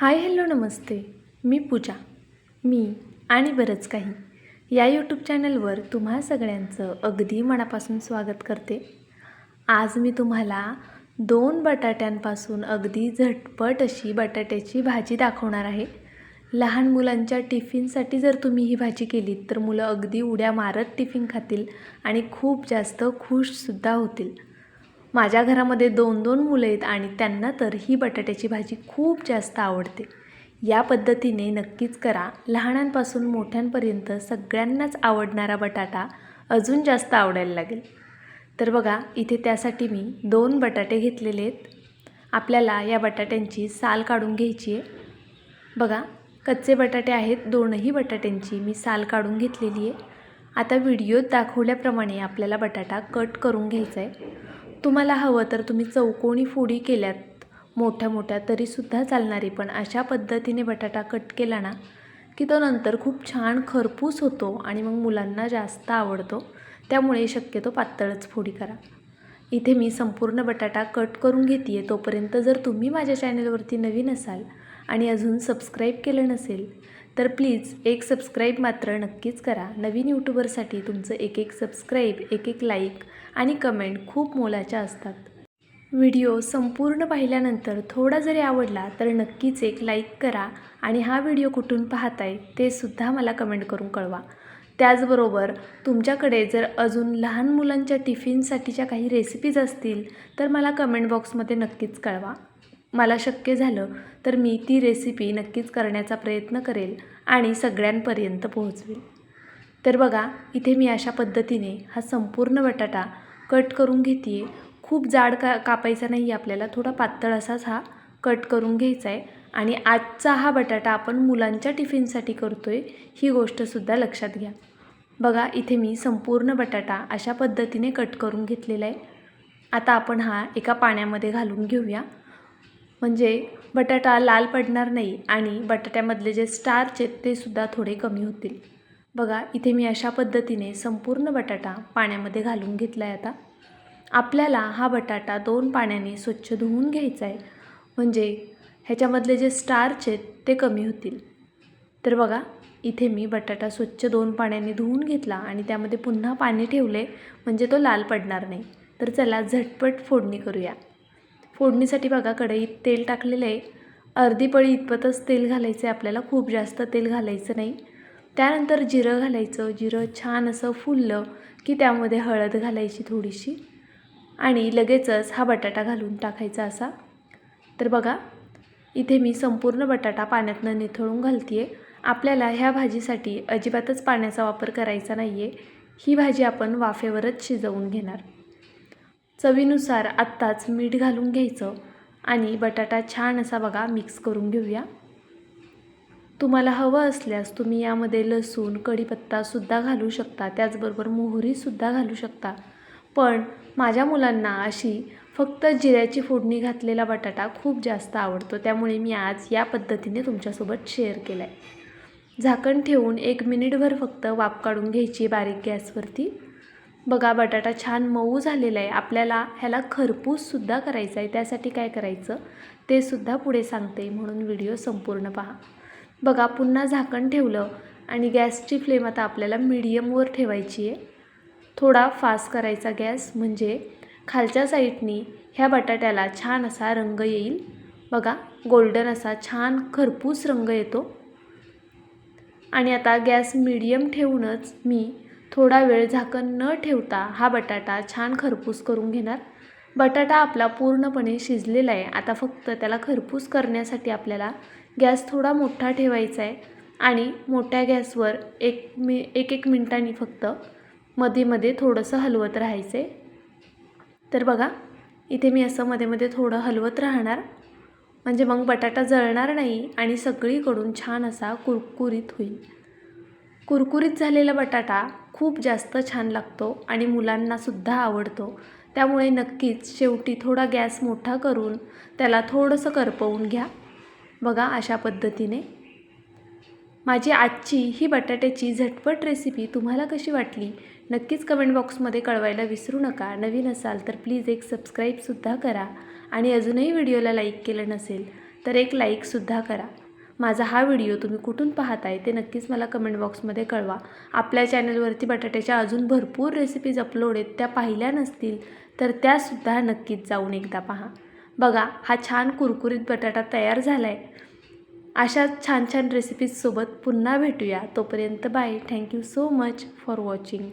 Hi hello नमस्ते. मी पूजा. मी आणि बरंच काही या यूट्यूब चॅनलवर तुम्हा सगळ्यांचं अगदी मनापासून स्वागत करते. आज मी तुम्हाला दोन बटाट्यांपासून अगदी झटपट अशी बटाट्याची भाजी दाखवणार आहे. लहान मुलांच्या टिफिनसाठी जर तुम्ही ही भाजी केलीत तर मुलं अगदी उड्या मारत टिफिन खातील आणि खूप जास्त खुशसुद्धा होतील. माझ्या घरामध्ये दोन दोन मुलं आहेत आणि त्यांना तर ही बटाट्याची भाजी खूप जास्त आवडते. या पद्धतीने नक्कीच करा. लहानांपासून मोठ्यांपर्यंत सगळ्यांनाच आवडणारा बटाटा अजून जास्त आवडायला लागेल. तर बघा इथे त्यासाठी मी दोन बटाटे घेतलेले आहेत. आपल्याला या बटाट्यांची साल काढून घ्यायची आहे. बघा कच्चे बटाटे आहेत दोनही बटाट्यांची मी साल काढून घेतलेली आहे. आता व्हिडिओत दाखवल्याप्रमाणे आपल्याला बटाटा कट करून घ्यायचा आहे. तुम्हाला हवं तर तुम्ही चौकोनी फोडी केल्यात मोठ्या मोठ्या तरीसुद्धा चालणारी. पण अशा पद्धतीने बटाटा कट केला ना की तो नंतर खूप छान खरपूस होतो आणि मग मुलांना जास्त आवडतो. त्यामुळे शक्यतो पातळच फोडी करा. इथे मी संपूर्ण बटाटा कट करून घेते आहे तोपर्यंत जर तुम्ही माझ्या चॅनलवरती नवीन असाल आणि अजून सबस्क्राईब केलं नसेल तर प्लीज एक सबस्क्राईब मात्र नक्कीच करा. नवीन यूट्यूबरसाठी तुमचं एक एक सबस्क्राईब एक एक लाईक आणि कमेंट खूप मोलाच्या असतात. व्हिडिओ संपूर्ण पाहिल्यानंतर थोडा जरी आवडला तर नक्कीच एक लाईक करा आणि हा व्हिडिओ कुठून पाहताय ते सुद्धा मला कमेंट करून कळवा. त्याचबरोबर तुमच्याकडे जर अजून लहान मुलांच्या टिफिनसाठीच्या काही रेसिपीज असतील तर मला कमेंट बॉक्समध्ये नक्कीच कळवा. मला शक्य झालं तर मी ती रेसिपी नक्कीच करण्याचा प्रयत्न करेल आणि सगळ्यांपर्यंत पोहोचवेल. तर बघा इथे मी अशा पद्धतीने हा संपूर्ण बटाटा कट करून घेते आहे खूप जाड का कापायचा नाही आपल्याला थोडा पातळ असाच हा कट करून घ्यायचा आहे आणि आजचा हा बटाटा आपण मुलांच्या टिफिनसाठी करतो आहे ही गोष्टसुद्धा लक्षात घ्या. बघा इथे मी संपूर्ण बटाटा अशा पद्धतीने कट करून घेतलेला आहे आता आपण हा एका पाण्यामध्ये घालून घेऊया. म्हणजे बटाटा लाल पडणार नाही आणि बटाट्यामधले जे स्टार्च आहेत ते सुद्धा थोडे कमी होतील. बघा इथे मी अशा पद्धतीने संपूर्ण बटाटा पाण्यामध्ये घालून घेतला आहे आता. आपल्याला हा बटाटा दोन पाण्याने स्वच्छ धुवून घ्यायचा आहे म्हणजे ह्याच्यामधले जे स्टार्च आहेत ते कमी होतील. तर बघा इथे मी बटाटा स्वच्छ दोन पाण्याने धुवून घेतला आणि त्यामध्ये पुन्हा पाणी ठेवले म्हणजे तो लाल पडणार नाही. तर चला झटपट फोडणी करूया. फोडणीसाठी बघा कढईत तेल टाकलेलं आहे. अर्धी पळी इतपतच तेल घालायचं आहे आपल्याला खूप जास्त तेल घालायचं नाही. त्यानंतर जिरं घालायचं जिरं छान असं फुललं की त्यामध्ये हळद घालायची थोडीशी आणि लगेचच हा बटाटा घालून टाकायचा असा. तर बघा इथे मी संपूर्ण बटाटा पाण्यातनं निथळून घालते आहे आपल्याला ह्या भाजीसाठी अजिबातच पाण्याचा वापर करायचा नाही आहे ही भाजी आपण वाफेवरच शिजवून घेणार. चवीनुसार आत्ताच मीठ घालून घ्यायचं आणि बटाटा छान असा बघा मिक्स करून घेऊया. तुम्हाला हवं असल्यास तुम्ही यामध्ये लसूण कढीपत्तासुद्धा घालू शकता. त्याचबरोबर मोहरीसुद्धा घालू शकता. पण माझ्या मुलांना अशी फक्त जिऱ्याची फोडणी घातलेला बटाटा खूप जास्त आवडतो. त्यामुळे मी आज या पद्धतीने तुमच्यासोबत शेअर केला आहे झाकण ठेवून एक मिनिटभर फक्त वाफ काढून घ्यायची बारीक गॅसवरती. बघा बटाटा छान मऊ झालेला आहे. आपल्याला ह्याला खरपूससुद्धा करायचा आहे. त्यासाठी काय करायचं? ते सुद्धा पुढे सांगते. म्हणून व्हिडिओ संपूर्ण पहा. बघा पुन्हा झाकण ठेवलं आणि गॅसची फ्लेम आता आपल्याला मीडियमवर ठेवायची आहे. थोडा फास्ट करायचा गॅस म्हणजे खालच्या साईडनी ह्या बटाट्याला छान असा रंग येईल. बघा गोल्डन असा छान खरपूस रंग येतो. आणि आता गॅस मीडियम ठेवूनच मी थोडा वेळ झाकण न ठेवता हा बटाटा छान खरपूस करून घेणार. बटाटा आपला पूर्णपणे शिजलेला आहे. आता फक्त त्याला खरपूस करण्यासाठी आपल्याला गॅस थोडा मोठा ठेवायचा आहे आणि मोठ्या गॅसवर एक मि एक एक मिनटांनी फक्त मध्ये मध्ये थोडंसं हलवत राहायचं. आहे तर बघा इथे मी असं मध्ये मध्ये थोडं हलवत राहणार. म्हणजे मग बटाटा जळणार नाही आणि सगळीकडून छान असा कुरकुरीत होईल. कुरकुरीत झालेला बटाटा खूप जास्त छान लागतो आणि मुलांनासुद्धा आवडतो. त्यामुळे नक्कीच शेवटी थोडा गॅस मोठा करून त्याला थोडंसं करपवून घ्या. बघा अशा पद्धतीने. माझी आजची ही बटाट्याची झटपट रेसिपी तुम्हाला कशी वाटली? नक्कीच कमेंट बॉक्समध्ये कळवायला विसरू नका. नवीन असाल तर प्लीज एक सबस्क्राईबसुद्धा करा आणि अजूनही व्हिडिओला लाईक केलं नसेल तर एक लाईकसुद्धा करा. माझा हा व्हिडिओ तुम्ही कुठून पाहत आहे ते नक्कीच मला कमेंट बॉक्समध्ये कळवा. आपल्या चॅनलवरती बटाट्याच्या अजून भरपूर रेसिपीज अपलोड आहेत त्या पाहिल्या नसतील तर त्यासुद्धा नक्कीच जाऊन एकदा पहा. बघा हा छान कुरकुरीत बटाटा तयार झाला आहे अशाच छान छान रेसिपीजसोबत पुन्हा भेटूया. तोपर्यंत bye thank you so much for watching